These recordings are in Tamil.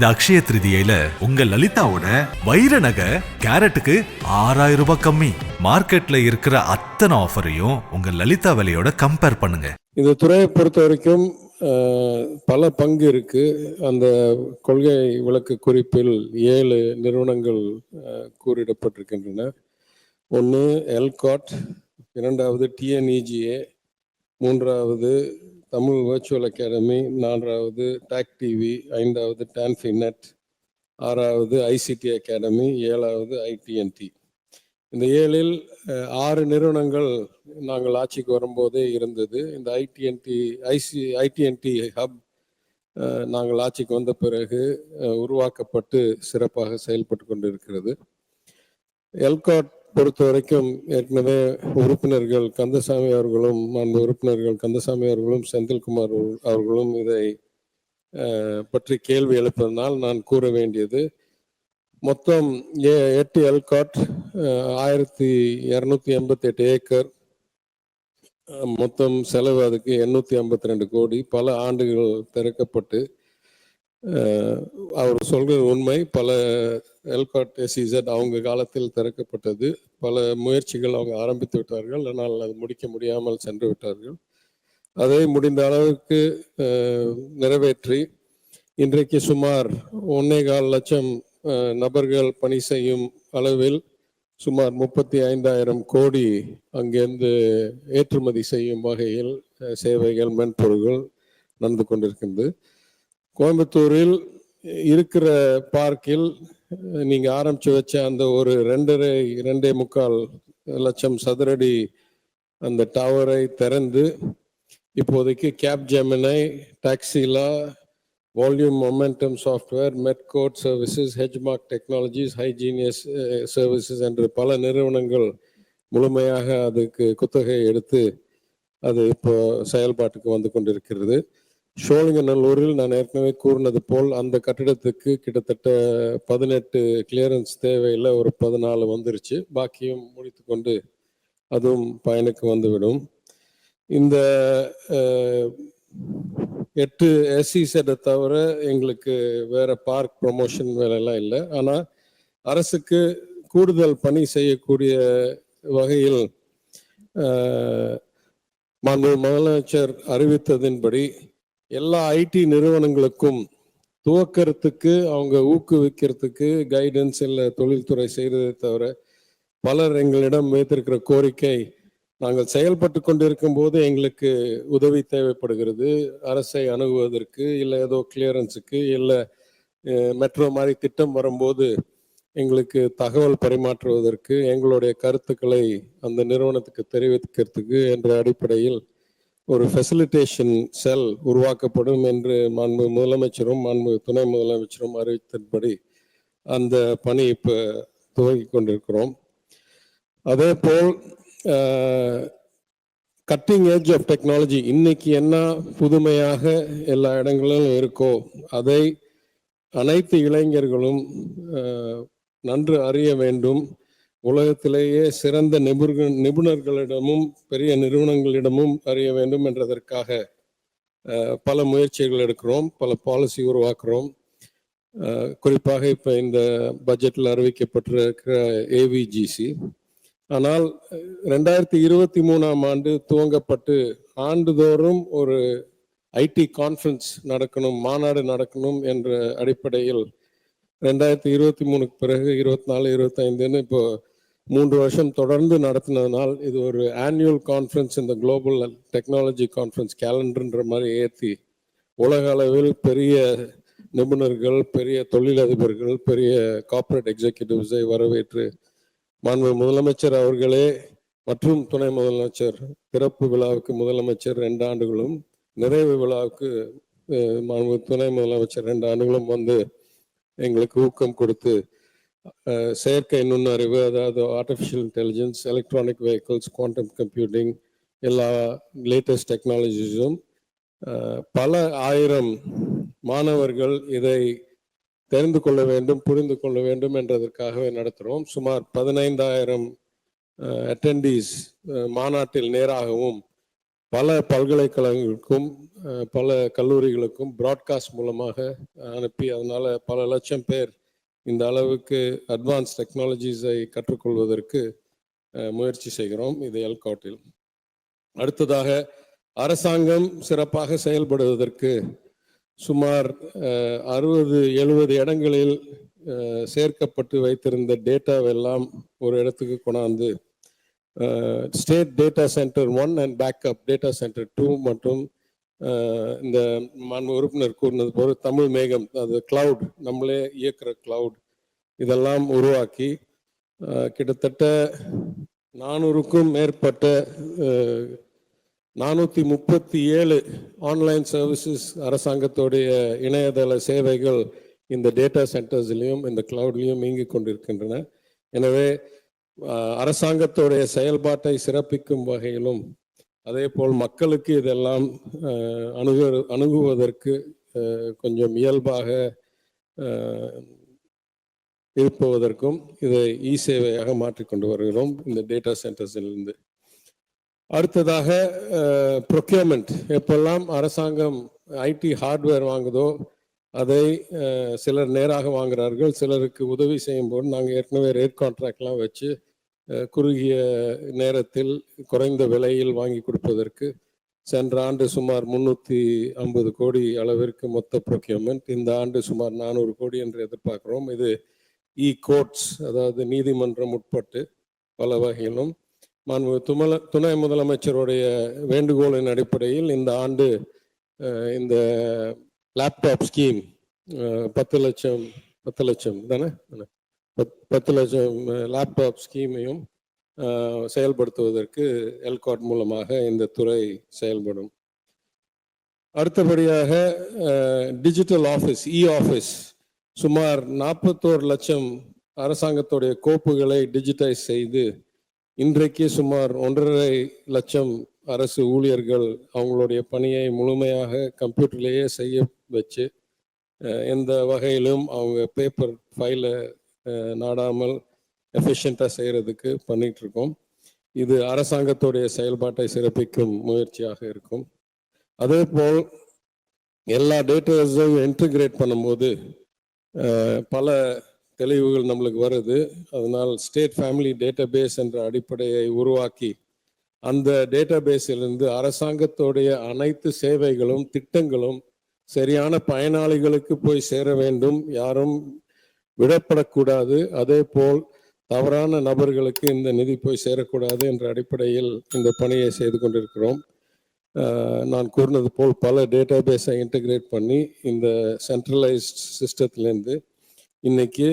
இந்த அக்ஷய திருதியில உங்க லலிதாவோட வைர நகை கேரட்டுக்கு ஆறாயிரம் ரூபாய் கம்மி. மார்க்கெட்ல இருக்கிற அத்தனை ஆஃபரையும் உங்க லலிதா விலையோட கம்பேர் பண்ணுங்க. இந்த துறையை பொறுத்த வரைக்கும் பல பங்கு இருக்கு. அந்த கொள்கை விளக்கு குறிப்பில் ஏழு நிறுவனங்கள் கூறிடப்பட்டிருக்கின்றன. ஒன்று எல்காட் இரண்டாவது டிஎன்இஜிஏ மூன்றாவது தமிழ் வர்ச்சுவல் அகாடமி நான்காவது டாக் டிவி ஐந்தாவது டான்ஃபினெட் ஆறாவது ஐசிடி அகாடமி ஏழாவது ஐடிஎன்டி இந்த ஏழில் ஆறு நிறுவனங்கள் நாங்கள் ஆட்சிக்கு வரும்போதே இருந்தது. இந்த ஐடிஎன்டி ஐசி ஐடிஎன்டி ஹப் நாங்கள் ஆட்சிக்கு வந்த பிறகு உருவாக்கப்பட்டு சிறப்பாக செயல்பட்டு கொண்டிருக்கிறது. எல்காட் பொறுத்த வரைக்கும் ஏற்கனவே உறுப்பினர்கள் கந்தசாமி அவர்களும் அந்த உறுப்பினர்கள் கந்தசாமி அவர்களும் செந்தில்குமார் அவர்களும் இதை பற்றி கேள்வி எழுப்பதனால் நான் கூற வேண்டியது. மொத்தம் ஏ- எட்டு எல்காட் ஆயிரத்தி இரநூத்தி எண்பத்தி எட்டு ஏக்கர். மொத்தம் செலவு அதுக்கு எண்ணூத்தி ஐம்பத்தி ரெண்டு கோடி. பல ஆண்டுகள் திறக்கப்பட்டு அவர் சொல்கிறது உண்மை. பல எல்காட் எஸ்இசட் அவங்க காலத்தில் திறக்கப்பட்டது. பல முயற்சிகள் அவங்க ஆரம்பித்து விட்டார்கள். ஆனால் அது முடிக்க முடியாமல் சென்று விட்டார்கள். அதை முடிந்த அளவுக்கு நிறைவேற்றி இன்றைக்கு சுமார் ஒன்னே கால் லட்சம் நபர்கள் பணி செய்யும் அளவில் சுமார் முப்பத்தி ஐந்தாயிரம் கோடி அங்கிருந்து ஏற்றுமதி செய்யும் வகையில் சேவைகள் மென்பொருள்கள் நடந்து கொண்டிருக்கின்றது. கோயம்புத்தூரில் இருக்கிற பார்க்கில் நீங்கள் ஆரம்பித்து வச்ச அந்த ஒரு ரெண்டரை ரெண்டே முக்கால் லட்சம் சதுரடி அந்த டவரை திறந்து இப்போதைக்கு கேப் ஜெமினை Taxila volume momentum software Medcode services ஹெஜ்மார்க் technologies ஹைஜீனியஸ் சர்வீசஸ் என்று பல நிறுவனங்கள் முழுமையாக அதுக்கு குத்தகை எடுத்து அது இப்போ செயல்பாட்டுக்கு வந்து கொண்டிருக்கிறது. சோழிங்கநல்லூரில் நான் ஏற்கனவே கூறினது போல் அந்த கட்டிடத்துக்கு கிட்டத்தட்ட பதினெட்டு கிளியரன்ஸ் தேவையில் ஒரு பதினாலு வந்துருச்சு. பாக்கியும் முடித்து கொண்டு அதுவும் பயனுக்கு வந்துவிடும். இந்த எட்டு எஸ்சி செட்டை தவிர எங்களுக்கு வேற பார்க் ப்ரொமோஷன் வேலையெல்லாம் இல்லை. ஆனால் அரசுக்கு கூடுதல் பணி செய்யக்கூடிய வகையில் மாண்பு முதலமைச்சர் அறிவித்ததின்படி எல்லா ஐடி நிறுவனங்களுக்கும் துவக்கறதுக்கு அவங்க ஊக்குவிக்கிறதுக்கு கைடன்ஸ் இல்லை தொழில்துறை செய்கிறதை தவிர பலர் எங்களிடம் வைத்திருக்கிற கோரிக்கை நாங்கள் செயல்பட்டு கொண்டிருக்கும் போது எங்களுக்கு உதவி தேவைப்படுகிறது. அரசை அணுகுவதற்கு இல்லை ஏதோ கிளியரன்ஸுக்கு இல்லை மெட்ரோ மாதிரி திட்டம் வரும்போது எங்களுக்கு தகவல் பரிமாற்றுவதற்கு எங்களுடைய கருத்துக்களை அந்த நிறுவனத்துக்கு தெரிவிக்கிறதுக்கு என்ற அடிப்படையில் ஒரு ஃபெசிலிட்டேஷன் செல் உருவாக்கப்படும் என்று மாண்பு முதலமைச்சரும் மாண்பு துணை முதலமைச்சரும் அறிவித்தபடி அந்த பணி இப்போ துவங்கி கொண்டிருக்கிறோம். அதே போல் கட்டிங் ஏஜ் ஆஃப் டெக்னாலஜி இன்னைக்கு என்ன புதுமையாக எல்லா இடங்களிலும் இருக்கோ அதை அனைத்து இளைஞர்களும் நன்று அறிய வேண்டும். உலகத்திலேயே சிறந்த நிபுணர்கள் நிபுணர்களிடமும் பெரிய நிறுவனங்களிடமும் அறிய வேண்டும் என்றதற்காக பல முயற்சிகள் எடுக்கிறோம் பல பாலிசி உருவாக்குறோம். குறிப்பாக இப்போ இந்த பட்ஜெட்டில் அறிவிக்கப்பட்டிருக்கிற ஏவிஜிசி ஆனால் ரெண்டாயிரத்தி இருபத்தி மூணாம் ஆண்டு துவங்கப்பட்டு ஆண்டுதோறும் ஒரு ஐடி கான்ஃபரன்ஸ் நடக்கணும் மாநாடு நடக்கணும் என்ற அடிப்படையில் ரெண்டாயிரத்தி இருபத்தி மூணுக்கு பிறகு இருபத்தி நாலு இருபத்தைந்துன்னு இப்போ மூன்று வருஷம் தொடர்ந்து நடத்தினதுனால் இது ஒரு ஆனுவல் கான்ஃபரன்ஸ் இந்த குளோபல் டெக்னாலஜி கான்ஃபரன்ஸ் கேலண்டர்ன்ற மாதிரி ஏற்றி உலக அளவில் பெரிய நிபுணர்கள் பெரிய தொழிலதிபர்கள் பெரிய கார்ப்பரேட் எக்ஸிக்யூட்டிவ்ஸை வரவேற்று மாண்பு முதலமைச்சர் அவர்களே மற்றும் துணை முதலமைச்சர் திறப்பு விழாவுக்கு முதலமைச்சர் ரெண்டு ஆண்டுகளும் நிறைவு விழாவுக்கு மாண்பு துணை முதலமைச்சர் ரெண்டு ஆண்டுகளும் வந்து எங்களுக்கு ஊக்கம் கொடுத்து செயற்கை நுண்ணறிவு அதாவது artificial intelligence electronic vehicles quantum computing எல்லா லேட்டஸ்ட் டெக்னாலஜிஸும் பல ஆயிரம் மாணவர்கள் இதை தெரிந்து கொள்ள வேண்டும் புரிந்து கொள்ள வேண்டும் என்றதற்காகவே நடத்துகிறோம் சுமார் பதினைந்தாயிரம் அட்டெண்டீஸ் மாநாட்டில் நேராகவும் பல பல்கலைக்கழகங்களுக்கும் பல கல்லூரிகளுக்கும் ப்ராட்காஸ்ட் மூலமாக அனுப்பி அதனால் பல லட்சம் பேர் இந்த அளவுக்கு அட்வான்ஸ் டெக்னாலஜிஸை கற்றுக்கொள்வதற்கு முயற்சி செய்கிறோம் இது எல்காட்டில் அடுத்ததாக அரசாங்கம் சிறப்பாக செயல்படுவதற்கு சுமார் அறுபது எழுபது இடங்களில் சேர்க்கப்பட்டு வைத்திருந்த டேட்டாவெல்லாம் ஒரு இடத்துக்கு கொண்டாந்து state data center one and backup data center two மற்றும் இந்த மாண்பு உறுப்பினர் கூறினது போல தமிழ் மேகம் அது கிளவுட் நம்மளே இயக்குற கிளவுட் இதெல்லாம் உருவாக்கி கிட்டத்தட்ட நானூறுக்கும் மேற்பட்ட நானூற்றி முப்பத்தி ஏழு ஆன்லைன் சர்வீசஸ் அரசாங்கத்துடைய இணையதள சேவைகள் இந்த டேட்டா சென்டர்ஸ்லையும் இந்த கிளவுட்லையும் இயங்கி கொண்டிருக்கின்றன. எனவே அரசாங்கத்துடைய செயல்பாட்டை சிறப்பிக்கும் வகையிலும் அதே போல் மக்களுக்கு இதெல்லாம் அணுகு அணுகுவதற்கு கொஞ்சம் இயல்பாக அஹ், இருப்பதற்கும் இதை இ சேவையாக மாற்றிக்கொண்டு வருகிறோம் இந்த டேட்டா சென்டர்ஸிலிருந்து அடுத்ததாக ப்ரொக்யூர்மெண்ட் எப்பெல்லாம் அரசாங்கம் ஐடி ஹார்ட்வேர் வாங்குதோ அதை சிலர் நேராக வாங்குகிறார்கள். சிலருக்கு உதவி செய்யும் போது நாங்கள் ஏற்கனவே ரேட் கான்ட்ராக்ட்லாம் வச்சு குறுகிய நேரத்தில் குறைந்த விலையில் வாங்கி கொடுப்பதற்கு சென்ற ஆண்டு சுமார் முன்னூற்றி ஐம்பது கோடி அளவிற்கு மொத்த ப்ரொக்யூர்மெண்ட் இந்த ஆண்டு சுமார் நானூறு கோடி என்று எதிர்பார்க்கிறோம். இது இ கோர்ட்ஸ் அதாவது நீதிமன்றம் உட்பட்டு பல வகையிலும். மாண்பு துமல துணை முதலமைச்சருடைய வேண்டுகோளின் அடிப்படையில் இந்த ஆண்டு இந்த லேப்டாப் ஸ்கீம் பத்து லட்சம் பத்து லட்சம் தானே? பத்- பத்து லட்சம் லேப்டாப் ஸ்கீமையும் செயல்படுத்துவதற்கு எல்காட் மூலமாக இந்த துறை செயல்படும். அடுத்தபடியாக டிஜிட்டல் ஆஃபீஸ் இ ஆஃபீஸ் சுமார் நாற்பத்தோரு லட்சம் அரசாங்கத்துடைய கோப்புகளை டிஜிட்டைஸ் செய்து இன்றைக்கு சுமார் ஒன்றரை லட்சம் அரசு ஊழியர்கள் அவங்களுடைய பணியை முழுமையாக கம்ப்யூட்டர்லேயே செய்ய வச்சு எந்த வகையிலும் அவங்க பேப்பர் ஃபைலை நாடாமல் எஃபிஷியண்ட்டாக செய்கிறதுக்கு பண்ணிட்டு இருக்கோம் இது அரசாங்கத்துடைய செயல்பாட்டை சிறப்பிக்கும் முயற்சியாக இருக்கும். அதே போல் எல்லா டேட்டாஸையும் இன்டிகிரேட் பண்ணும்போது பல தெளிவுகள் நம்மளுக்கு வருது. அதனால் ஸ்டேட் ஃபேமிலி டேட்டாபேஸ் என்ற அடிப்படையை உருவாக்கி அந்த டேட்டாபேஸிலிருந்து அரசாங்கத்துடைய அனைத்து சேவைகளும் திட்டங்களும் சரியான பயனாளிகளுக்கு போய் சேர வேண்டும். யாரும் விடப்படக்கூடாது. அதே போல் தவறான நபர்களுக்கு இந்த நிதி போய் சேரக்கூடாது என்ற அடிப்படையில் இந்த பணியை செய்து கொண்டிருக்கிறோம். நான் கூறினது போல் பல டேட்டாபேஸை இன்டகிரேட் பண்ணி இந்த சென்ட்ரலைஸ்ட் சிஸ்டத்துலேருந்து இன்னைக்கு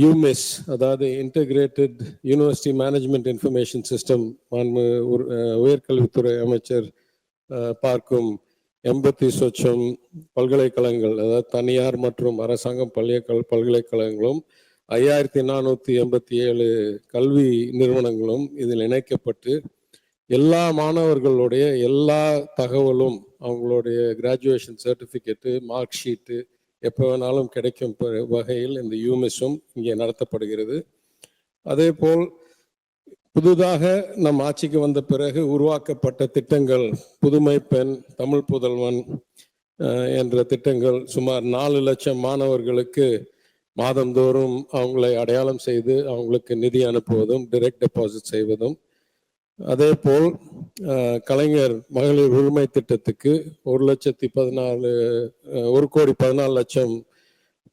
யூமெஸ் அதாவது integrated university management information system மாண்பு உர்- உயர்கல்வித்துறை அமைச்சர் பார்க்கும் எண்பத்தி சொச்சம் பல்கலைக்கழகங்கள் அதாவது தனியார் மற்றும் அரசாங்கம் பள்ளியக்கல் பல்கலைக்கழகங்களும் ஐயாயிரத்தி நானூற்றி எண்பத்தி ஏழு கல்வி நிறுவனங்களும் இதில் இணைக்கப்பட்டு எல்லா மாணவர்களுடைய எல்லா தகவலும் அவங்களுடைய கிராஜுவேஷன் சர்டிஃபிகேட்டு மார்க் ஷீட்டு எப்போ வேணாலும் கிடைக்கும் வகையில் இந்த யூமிஸும் இங்கே நடத்தப்படுகிறது. அதே போல் புதிதாக நம் ஆட்சிக்கு வந்த பிறகு உருவாக்கப்பட்ட திட்டங்கள் புதுமை பெண் தமிழ் புதல்வன் என்ற திட்டங்கள் சுமார் நாலு லட்சம் மாணவர்களுக்கு மாதந்தோறும் அவங்களை அடையாளம் செய்து அவங்களுக்கு நிதி அனுப்புவதும் டிரெக்ட் டெபாசிட் செய்வதும். அதே போல் கலைஞர் மகளிர் உரிமை திட்டத்துக்கு ஒரு லட்சத்தி பதினாலு ஒரு கோடி பதினாலு லட்சம்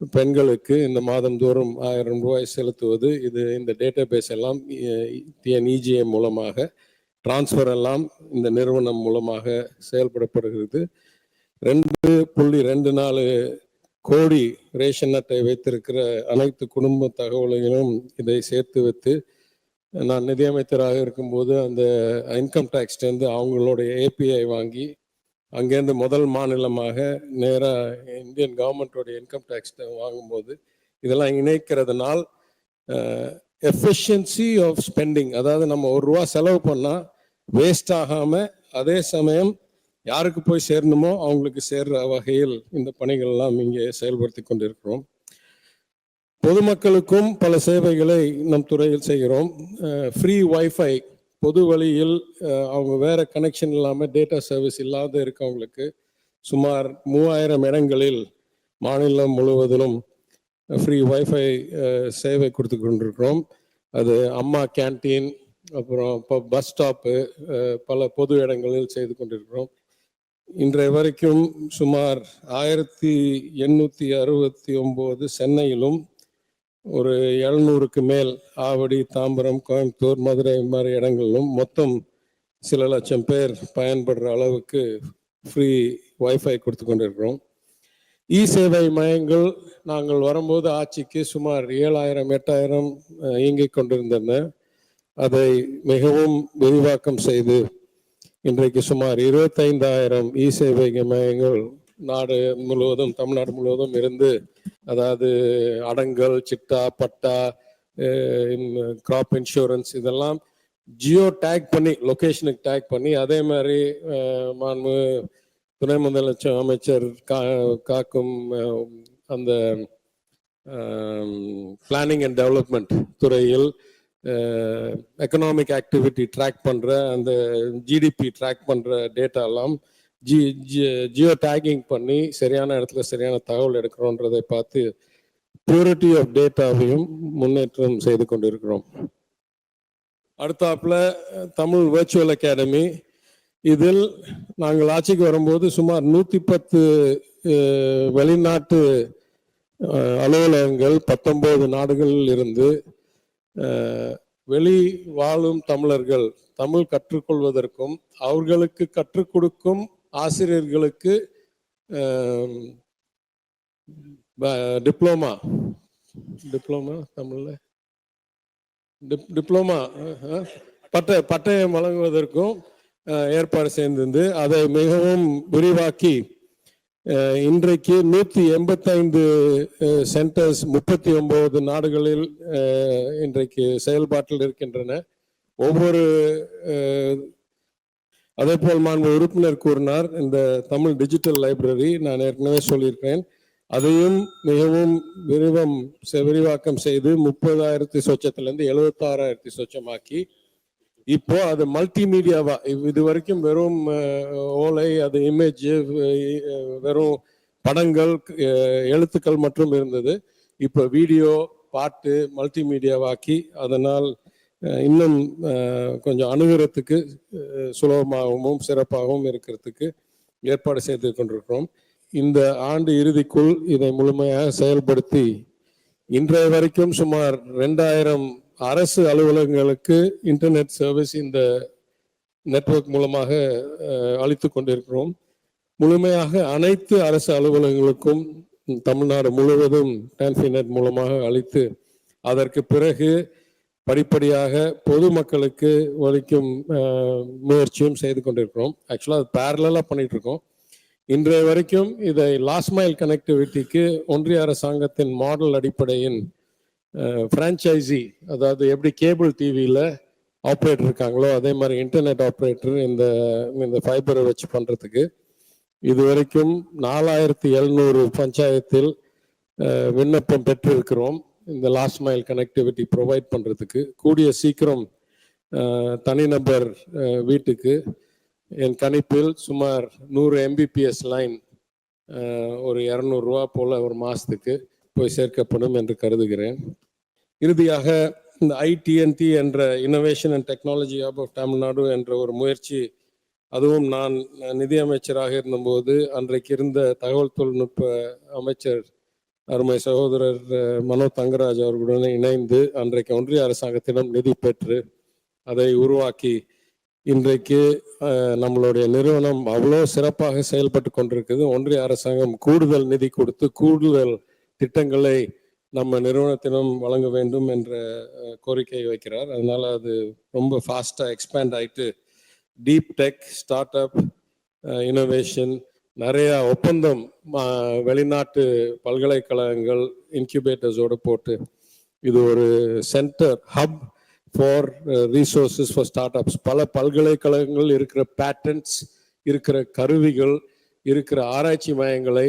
பெண்களுக்கு இந்த மாதந்தோறும் ஆயிரம் ரூபாய் செலுத்துவது இது இந்த டேட்டாபேஸ் எல்லாம் டிஎன்இஜிஎம் மூலமாக டிரான்ஸ்ஃபர் எல்லாம் இந்த நிறுவனம் மூலமாக செயல்படப்படுகிறது. ரெண்டு புள்ளி ரெண்டு நாலு கோடி ரேஷன் அட்டை வைத்திருக்கிற அனைத்து குடும்ப தகவல்களும் இதை சேர்த்து வைத்து நான் நிதியமைச்சராக இருக்கும்போது அந்த இன்கம் டேக்ஸ்லேருந்து அவங்களுடைய ஏபிஐ வாங்கி அங்கேருந்து முதல் மாநிலமாக நேராக இந்தியன் கவர்மெண்ட்டோடைய இன்கம் டேக்ஸ் வாங்கும்போது இதெல்லாம் இணைக்கிறதுனால் எஃபிஷியன்சி ஆஃப் ஸ்பெண்டிங் அதாவது நம்ம ஒரு ரூபா செலவு பண்ணால் வேஸ்ட் ஆகாமல் அதே சமயம் யாருக்கு போய் சேரணுமோ அவங்களுக்கு சேர்ற வகையில் இந்த பணிகள் எல்லாம் இங்கே செயல்படுத்தி கொண்டிருக்கிறோம். பொதுமக்களுக்கும் பல சேவைகளை நம் துறையில் செய்கிறோம். ஃப்ரீ வைஃபை பொது வழியில் அவங்க வேற கனெக்ஷன் இல்லாமல் டேட்டா சர்வீஸ் இல்லாத இருக்கவங்களுக்கு சுமார் மூவாயிரம் இடங்களில் மாநிலம் முழுவதிலும் ஃப்ரீ ஒய்ஃபை சேவை கொடுத்து கொண்டிருக்கிறோம். அது அம்மா கேண்டீன் அப்புறம் இப்போ பஸ் ஸ்டாப்பு பல பொது இடங்களில் செய்து கொண்டிருக்கிறோம். இன்றைய வரைக்கும் சுமார் ஆயிரத்தி எண்ணூற்றி அறுபத்தி ஒம்பது சென்னையிலும் ஒரு எழுநூறுக்கு மேல் ஆவடி தாம்பரம் கோயம்புத்தூர் மதுரை மாதிரி இடங்களிலும் மொத்தம் சில லட்சம் பேர் பயன்படுற அளவுக்கு ஃப்ரீ வைஃபை கொடுத்து கொண்டிருக்கிறோம். இ சேவை மையங்கள் நாங்கள் வரும்போது ஆட்சிக்கு சுமார் ஏழாயிரம் எட்டாயிரம் இயங்கிக் கொண்டிருந்தன. அதை மிகவும் விரிவாக்கம் செய்து இன்றைக்கு சுமார் இருபத்தைந்தாயிரம் இ சேவை மையங்கள் நாடு முழுவதும் தமிழ்நாடு முழுவதும் இருந்து அதாவது அடங்கல் சிட்டா பட்டா கிராப் இன்சூரன்ஸ் இதெல்லாம் ஜியோ டேக் பண்ணி லொக்கேஷனுக்கு டேக் பண்ணி அதே மாதிரி மாண்பு துணை முதலமைச்சர் அமைச்சர் கா காக்கும் அந்த பிளானிங் அண்ட் டெவலப்மெண்ட் துறையில் எக்கனாமிக் ஆக்டிவிட்டி ட்ராக் பண்ணுற அந்த ஜிடிபி ட்ராக் பண்ணுற டேட்டாலாம் எல்லாம் ஜி ஜியோ டேகிங் பண்ணி சரியான இடத்துல சரியான தகவல் எடுக்கிறோன்றதை பார்த்து பியூரிட்டி ஆஃப் டேட்டாவையும் முன்னேற்றம் செய்து கொண்டிருக்கிறோம். அடுத்தாப்புல தமிழ் வேர்ச்சுவல் அகாடமி இதில் நாங்கள் ஆட்சிக்கு வரும்போது சுமார் நூற்றி பத்து வெளிநாட்டு அலுவலகங்கள் பத்தொம்போது நாடுகளில் இருந்து வெளி வாழும் தமிழர்கள் தமிழ் கற்றுக்கொள்வதற்கும் அவர்களுக்கு கற்றுக் கொடுக்கும் ஆசிரியர்களுக்கு டிப்ளோமா. டிப்ளோமா தமிழில். டிப் டிப்ளோமா பட்ட பட்டயம் வழங்குவதற்கும் ஏற்பாடு செய்திருந்து அதை மிகவும் விரிவாக்கி இன்றைக்கு நூற்றி எண்பத்தைந்து சென்டர்ஸ் முப்பத்தி ஒம்பது நாடுகளில் இன்றைக்கு செயல்பாட்டில் இருக்கின்றன. ஒவ்வொரு அதே போல் மாண்பு உறுப்பினர் கூறினார் இந்த தமிழ் டிஜிட்டல் லைப்ரரி நான் ஏற்கனவே சொல்லியிருக்கிறேன். அதையும் மிகவும் விரிவம் செ- விரிவாக்கம் செய்து முப்பதாயிரத்தி சொச்சத்திலேருந்து எழுபத்தாறாயிரத்தி சொச்சமாக்கி இப்போ அது மல்டிமீடியாவா இவ்- இது வரைக்கும் வெறும் ஓலை அது இமேஜ் வெறும் படங்கள் எழுத்துக்கள் மட்டும் இருந்தது. இப்போ வீடியோ பாட்டு மல்டிமீடியாவாக்கி அதனால் இன்னும் கொஞ்சம் அணுகிறதுக்கு சுலபமாகவும் சிறப்பாகவும் இருக்கிறதுக்கு ஏற்பாடு செய்து கொண்டிருக்கிறோம் இந்த ஆண்டு இறுதிக்குள் இதை முழுமையாக செயல்படுத்தி இன்றைய வரைக்கும் சுமார் ரெண்டாயிரம் அரசு அலுவலகங்களுக்கு இன்டர்நெட் சர்வீஸ் இந்த நெட்வொர்க் மூலமாக அளித்து கொண்டிருக்கிறோம். முழுமையாக அனைத்து அரசு அலுவலகங்களுக்கும் தமிழ்நாடு முழுவதும் டான்ஃபிநெட் மூலமாக அளித்து அதற்கு பிறகு படிப்படியாக பொதுமக்களுக்கு ஒழிக்கும் முயற்சியும் செய்து கொண்டிருக்கிறோம். ஆக்சுவலாக அது பேரலாக பண்ணிட்டு இருக்கோம் இன்றைய வரைக்கும் இதை லாஸ்ட் மைல் கனெக்டிவிட்டிக்கு ஒன்றிய அரசாங்கத்தின் மாடல் அடிப்படையின் ஃப்ரான்ச்சைசி அதாவது எப்படி கேபிள் டிவியில் ஆப்ரேட்டர் இருக்காங்களோ அதே மாதிரி இன்டர்நெட் ஆப்ரேட்டர் இந்த இந்த ஃபைபரை வச்சு பண்ணுறதுக்கு இது வரைக்கும் நாலாயிரத்தி எழுநூறு பஞ்சாயத்தில் விண்ணப்பம் பெற்றிருக்கிறோம். இந்த லாஸ்ட் மைல் கனெக்டிவிட்டி ப்ரொவைட் பண்ணுறதுக்கு கூடிய சீக்கிரம் தனிநபர் வீட்டுக்கு என் கணிப்பில் சுமார் நூறு எம்பிபிஎஸ் லைன் ஒரு இரநூறுவா போல் ஒரு மாதத்துக்கு போய் சேர்க்கப்படும் என்று கருதுகிறேன். இறுதியாக இந்த ஐடிஎன்டி என்ற innovation and technology hub of Tamil Nadu என்ற ஒரு முயற்சி அதுவும் நான் நிதியமைச்சராக இருந்தபோது அன்றைக்கு இருந்த தகவல் தொழில்நுட்ப அமைச்சர் அருமை சகோதரர் மனோ தங்கராஜ் அவர்களுடன் இணைந்து அன்றைக்கு ஒன்றிய அரசாங்கத்திடம் நிதி பெற்று அதை உருவாக்கி இன்றைக்கு நம்மளுடைய நிறுவனம் அவ்வளோ சிறப்பாக செயல்பட்டு கொண்டிருக்குது. ஒன்றிய அரசாங்கம் கூடுதல் நிதி கொடுத்து கூடுதல் திட்டங்களை நம்ம நிறுவனத்திடம் வழங்க வேண்டும் என்ற கோரிக்கை வைக்கிறார். அதனால் அது ரொம்ப ஃபாஸ்ட்டாக எக்ஸ்பேண்ட் ஆயிட்டு deep tech start up innovation நிறைய ஒப்பந்தம் வெளிநாட்டு பல்கலைக்கழகங்கள் இன்குபேட்டர்ஸோடு போட்டு இது ஒரு center hub for resources for startups பல பல்கலைக்கழகங்கள் இருக்கிற பேட்டன்ட்ஸ் இருக்கிற கருவிகள் இருக்கிற ஆராய்ச்சி மையங்களை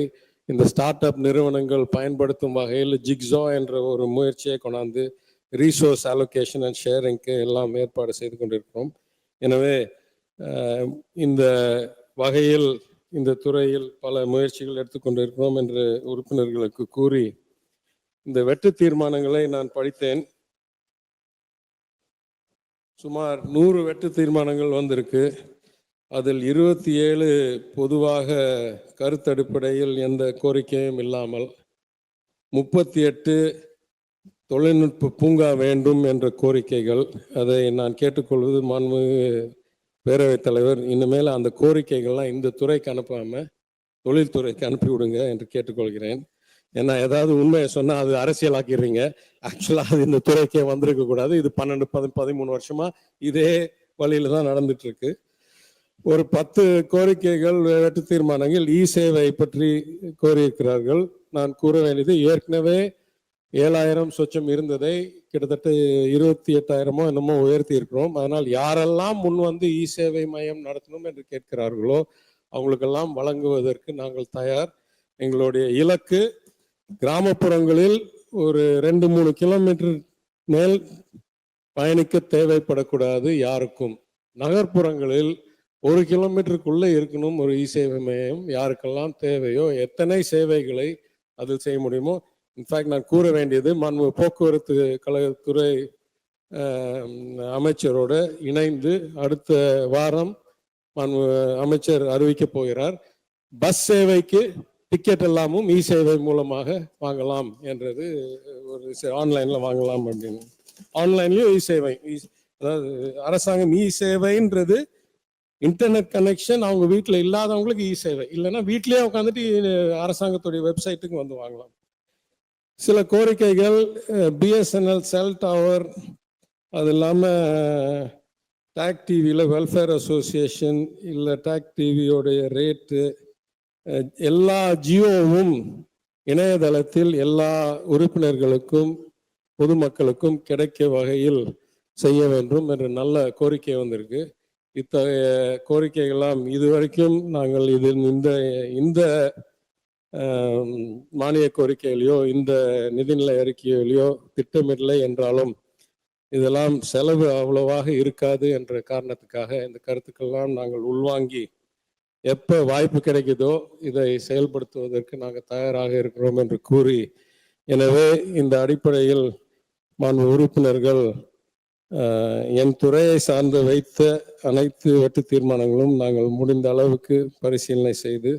இந்த ஸ்டார்ட் அப் நிறுவனங்கள் பயன்படுத்தும் வகையில் ஜிக்ஸோ என்ற ஒரு முயற்சியை கொண்டாந்து ரீசோர்ஸ் அலோகேஷன் அண்ட் ஷேரிங்க்கு எல்லாம் ஏற்பாடு செய்து கொண்டிருக்கிறோம். எனவே இந்த வகையில் இந்த துறையில் பல முயற்சிகள் எடுத்துக்கொண்டிருக்கிறோம் என்று உறுப்பினர்களுக்கு கூறி இந்த வெட்டு தீர்மானங்களை நான் படித்தேன். சுமார் நூறு வெட்டு தீர்மானங்கள் வந்திருக்கு. அதில் இருபத்தி ஏழு பொதுவாக கருத்தடிப்படையில் எந்த கோரிக்கையும் இல்லாமல் முப்பத்தி எட்டு தொழில்நுட்ப பூங்கா வேண்டும் என்ற கோரிக்கைகள். அதை நான் கேட்டுக்கொள்வது மாண்புமிகு பேரவைத் தலைவர் இனிமேல் அந்த கோரிக்கைகள்லாம் இந்த துறைக்கு அனுப்பாமல் தொழில்துறைக்கு அனுப்பி விடுங்க என்று கேட்டுக்கொள்கிறேன். ஏன்னா ஏதாவது உண்மையை சொன்னால் அது அரசியலாக்கிடுறீங்க. ஆக்சுவலாக அது இந்த துறைக்கே வந்திருக்க கூடாது. இது பன்னெண்டு பதி பதிமூணு வருஷமாக இதே வழியில் தான் நடந்துட்டுருக்கு. ஒரு பத்து கோரிக்கைகள் வெட்டு தீர்மானங்கள் இ சேவை பற்றி கோரியிருக்கிறார்கள். நான் கூற வேண்டியது ஏற்கனவே ஏழாயிரம் சொச்சம் இருந்ததை கிட்டத்தட்ட இருபத்தி எட்டாயிரமோ என்னமோ உயர்த்தி இருக்கிறோம் அதனால் யாரெல்லாம் முன் வந்து இ சேவை மையம் நடத்தணும் என்று கேட்கிறார்களோ அவங்களுக்கெல்லாம் வழங்குவதற்கு நாங்கள் தயார். எங்களுடைய இலக்கு கிராமப்புறங்களில் ஒரு ரெண்டு மூணு கிலோமீட்டர் மேல் பயணிக்க தேவைப்படக்கூடாது யாருக்கும். நகர்ப்புறங்களில் ஒரு கிலோமீட்டருக்குள்ளே இருக்கணும் ஒரு இ சேவை மையம் யாருக்கெல்லாம் தேவையோ எத்தனை சேவைகளை அதில் செய்ய முடியுமோ இன்ஃபேக்ட் நான் கூற வேண்டியது மாண்பு போக்குவரத்து கழகத்துறை அமைச்சரோடு இணைந்து அடுத்த வாரம் மாண்பு அமைச்சர் அறிவிக்க போகிறார். பஸ் சேவைக்கு டிக்கெட் எல்லாமும் இ சேவை மூலமாக வாங்கலாம் என்றது ஒரு ஆன்லைனில் வாங்கலாம் அப்படின்னு. ஆன்லைன்லேயும் இ சேவை e-, அதாவது அரசாங்கம் இ சேவைன்றது இன்டர்நெட் கனெக்ஷன் அவங்க வீட்டில் இல்லாதவங்களுக்கு இ சேவை இல்லைன்னா வீட்லேயே உட்காந்துட்டு அரசாங்கத்துடைய வெப்சைட்டுக்கு வந்து வாங்கலாம். சில கோரிக்கைகள் பிஎஸ்என்எல் செல் டவர் அது இல்லாமல் டேக் டிவியில் வெல்ஃபேர் அசோசியேஷன் இல்லை டேக் டிவியோடைய ரேட்டு எல்லா ஜியோவும் இணையதளத்தில் எல்லா உறுப்பினர்களுக்கும் பொதுமக்களுக்கும் கிடைக்க வகையில் செய்ய வேண்டும் என்ற நல்ல கோரிக்கை வந்திருக்கு. இத்தகைய கோரிக்கைகளாம் இதுவரைக்கும் நாங்கள் இதில் இந்த இந்த மானிய கோரிக்கையிலையோ இந்த நிதிநிலை அறிக்கையிலையோ திட்டமிடலை என்றாலும் இதெல்லாம் செலவு அவ்வளவாக இருக்காது என்ற காரணத்துக்காக இந்த கருத்துக்கள்லாம் நாங்கள் உள்வாங்கி எப்போ வாய்ப்பு கிடைக்குதோ இதை செயல்படுத்துவதற்கு நாங்கள் தயாராக இருக்கிறோம் என்று கூறி எனவே இந்த அடிப்படையில் மாண்பு உறுப்பினர்கள் என் துறையை சார்ந்து வைத்த அனைத்து வெட்டு தீர்மானங்களும் நாங்கள் முடிந்த அளவுக்கு பரிசீலனை செய்து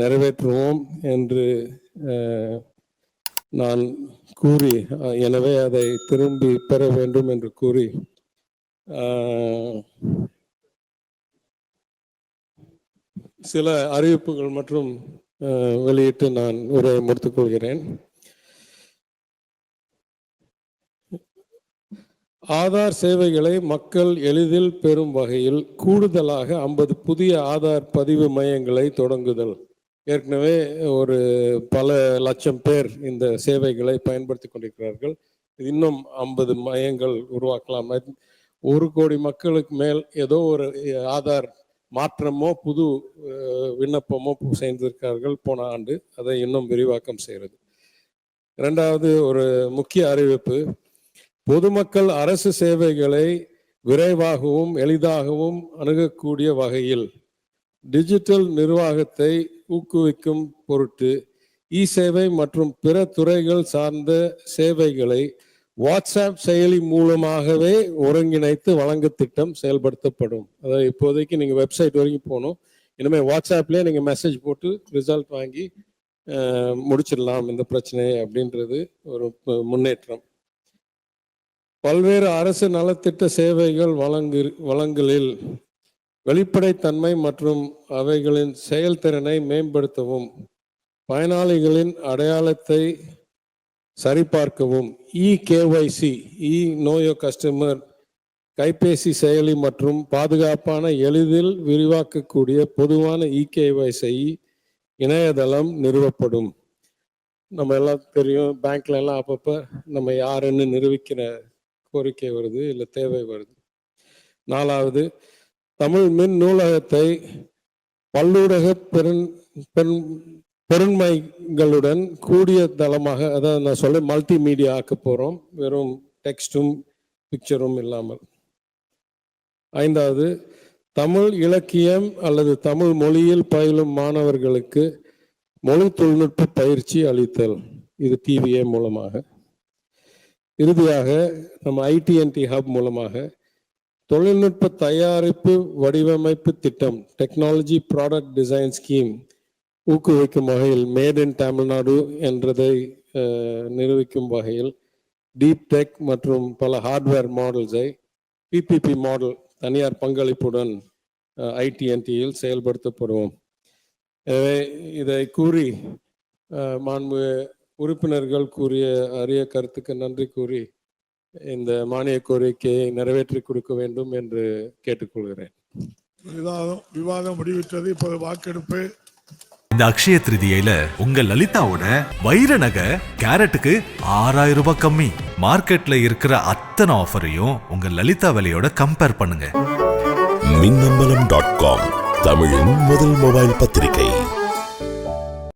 நிறைவேற்றுவோம் என்று நான் கூறி எனவே அதை திரும்பி பெற வேண்டும் என்று கூறி சில அறிவிப்புகள் மற்றும் வெளியிட்டு நான் உரையை முடித்துக் கொள்கிறேன். ஆதார் சேவைகளை மக்கள் எளிதில் பெறும் வகையில் கூடுதலாக ஐம்பது புதிய ஆதார் பதிவு மையங்களை தொடங்குதல். ஏற்கனவே ஒரு பல லட்சம் பேர் இந்த சேவைகளை பயன்படுத்தி கொண்டிருக்கிறார்கள். இன்னும் ஐம்பது மையங்கள் உருவாக்கலாம். ஒரு கோடி மக்களுக்கு மேல் ஏதோ ஒரு ஆதார் மாற்றமோ புது விண்ணப்பமோ செய்திருக்கிறார்கள் போன ஆண்டு. அதை இன்னும் விரிவாக்கம் செய்கிறது. இரண்டாவது ஒரு முக்கிய அறிவிப்பு. பொதுமக்கள் அரசு சேவைகளை விரைவாகவும் எளிதாகவும் அணுகக்கூடிய வகையில் டிஜிட்டல் நிர்வாகத்தை ஊக்குவிக்கும் பொருட்டு இ சேவை மற்றும் பிற துறைகள் சார்ந்த சேவைகளை வாட்ஸ்அப் செயலி மூலமாகவே ஒருங்கிணைத்து வழங்க திட்டம் செயல்படுத்தப்படும். அதாவது இப்போதைக்கு நீங்கள் வெப்சைட் வரைக்கும் போகணும். இனிமேல் வாட்ஸ்அப்லேயே நீங்கள் மெசேஜ் போட்டு ரிசல்ட் வாங்கி முடிச்சிடலாம் இந்த பிரச்சனையை அப்படின்றது ஒரு முன்னேற்றம். பல்வேறு அரசு நலத்திட்ட சேவைகள் வழங்கு வழங்கலில் வெளிப்படைத்தன்மை மற்றும் அவைகளின் செயல்திறனை மேம்படுத்தவும் பயனாளிகளின் அடையாளத்தை சரிபார்க்கவும். இ கேஒய்சி இ நோயோ கஸ்டமர் கைபேசி செயலி மற்றும் பாதுகாப்பான எளிதில் விரிவாக்கக்கூடிய பொதுவான இ கேஒய்சி இணையதளம் நிறுவப்படும். நம்ம எல்லாம் தெரியும் பேங்க்ல எல்லாம் அப்பப்போ நம்ம யாருன்னு நிரூபிக்கிற கோரிக்கை வருது இல்லை தேவை வருது. நாலாவது தமிழ் மின் நூலகத்தை பல்லூடக பெருண் பெண் பெருண்மைகளுடன் கூடிய தளமாக அதாவது நான் சொல்ல மல்டிமீடியா ஆக்க போகிறோம் வெறும் டெக்ஸ்டும் பிக்சரும் இல்லாமல். ஐந்தாவது தமிழ் இலக்கியம் அல்லது தமிழ் மொழியில் பயிலும் மாணவர்களுக்கு மொழி தொழில்நுட்ப பயிற்சி அளித்தல். இது டிவிஏ மூலமாக. இறுதியாக நம்ம ஐடிஎன்டி ஹப் மூலமாக தொழில்நுட்ப தயாரிப்பு வடிவமைப்பு திட்டம் டெக்னாலஜி ப்ராடக்ட் டிசைன் ஸ்கீம் ஊக்குவிக்கும் வகையில் மேட் இன் தமிழ்நாடு என்றதை நிரூபிக்கும் வகையில் டீப் டெக் மற்றும் பல ஹார்ட்வேர் மாடல்ஸை பிபிபி மாடல் தனியார் பங்களிப்புடன் ஐடிஎன்டியில் செயல்படுத்தப்படுவோம். எனவே இதை கூறி மாண்பு உறுப்பினர்கள் கூறிய அரிய கருத்துக்கு நன்றி கூறி இந்த மானிய கோரிக்கையை நிறைவேற்றி கொடுக்க வேண்டும் என்று கேட்டுக்கொள்கிறேன். விவாதம் விவாதம் முடிவிட்டது இப்போது வாக்கெடுப்பு. இந்த அக்ஷய திருதியில உங்க லலிதாவோட வைர நகை கேரட்டுக்கு ஆறாயிரம் ரூபாய் கம்மி. மார்க்கெட்ல இருக்கிற அத்தனை ஆஃபரையும் உங்க லலிதா விலையோட கம்பேர் பண்ணுங்க. மின்னம்பலம் டாட் காம் தமிழின் முதல் மொபைல் பத்திரிகை.